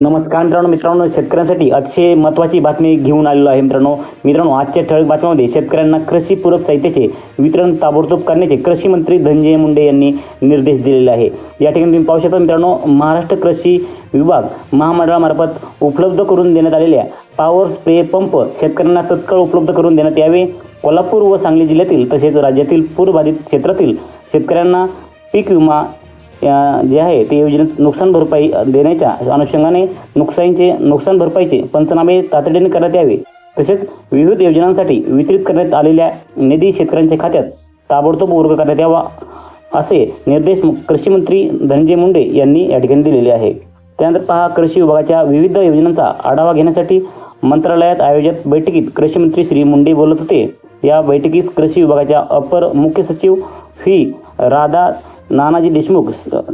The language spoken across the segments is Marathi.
नमस्कार मित्रांनो मित्रांनो शेतकऱ्यांसाठी अतिशय महत्त्वाची बातमी घेऊन आलेलो आहे मित्रांनो. मित्रांनो आजच्या ठळक बातम्यामध्ये शेतकऱ्यांना कृषीपूरक साहित्याचे वितरण ताबडतोब करण्याचे कृषी मंत्री धनंजय मुंडे यांनी निर्देश दिलेले आहे. या ठिकाणी तुम्ही पाहू शकता मित्रांनो महाराष्ट्र कृषी विभाग महामंडळामार्फत उपलब्ध करून देण्यात आलेल्या पॉवर स्प्रे पंप शेतकऱ्यांना तत्काळ उपलब्ध करून देण्यात यावे. कोल्हापूर व सांगली जिल्ह्यातील तसेच राज्यातील पूरबाधित क्षेत्रातील शेतकऱ्यांना पीक विमा जे आहे ते योजनेत नुकसान भरपाई देण्याच्या अनुषंगाने नुकसानीचे नुकसान भरपाईचे पंचनामे तातडीने करण्यात यावे. तसेच विविध योजनांसाठी वितरित करण्यात आलेल्या निधी शेतकऱ्यांच्या खात्यात ताबडतोब वर्ग करण्यात यावा असे निर्देश कृषीमंत्री कृषी मंत्री धनंजय मुंडे यांनी या ठिकाणी दिलेले आहे. त्यानंतर पहा कृषी विभागाच्या विविध योजनांचा आढावा घेण्यासाठी मंत्रालयात आयोजित बैठकीत कृषी मंत्री श्री मुंडे बोलत होते. या बैठकीस कृषी विभागाच्या अपर मुख्य सचिव व्ही. राधा नानाजी देशमुख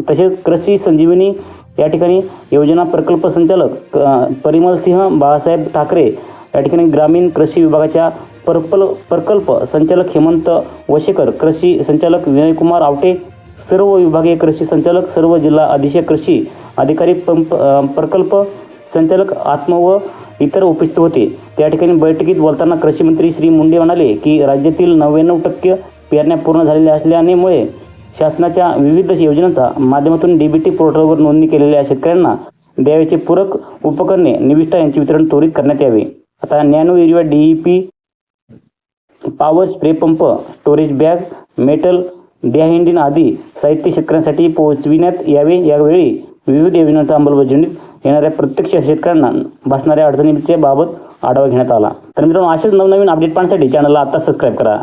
तसेच कृषी संजीवनी या ठिकाणी योजना प्रकल्प संचालक परिमल सिंह बाळासाहेब ठाकरे या ठिकाणी ग्रामीण कृषी विभागाच्या प्रकल्प प्रकल्प संचालक हेमंत वशेकर कृषी संचालक विनयकुमार आवटे सर्व विभागीय कृषी संचालक सर्व जिल्हा अधीक्षक कृषी अधिकारी पंप प्रकल्प संचालक आत्म व इतर उपस्थित होते. त्या ठिकाणी बैठकीत बोलताना कृषी मंत्री श्री मुंडे म्हणाले की राज्यातील नव्याण्णव टक्के पेरण्या पूर्ण झालेल्या असल्यामुळे शासनाच्या विविध योजनांच्या माध्यमातून डीबीटी पोर्टलवर नोंदणी केलेल्या शेतकऱ्यांना द्यावयाचे पूरक उपकरणे निविष्ठा यांचे वितरण त्वरित करण्यात यावे. आता nano urea D E P power spray pump storage bag metal डॅहिंडिन आदी साहित्य शेतकऱ्यांसाठी पोहोचविण्यात यावे. यावेळी विविध योजनांच्या अंमलबजावणीत येणाऱ्या प्रत्यक्ष शेतकऱ्यांना भासणाऱ्या अडचणीच्या बाबत आढावा घेण्यात आला. तर मित्रांनो असेच नवनवीन अपडेट पाहण्यासाठी चॅनलला आता सबस्क्राईब करा.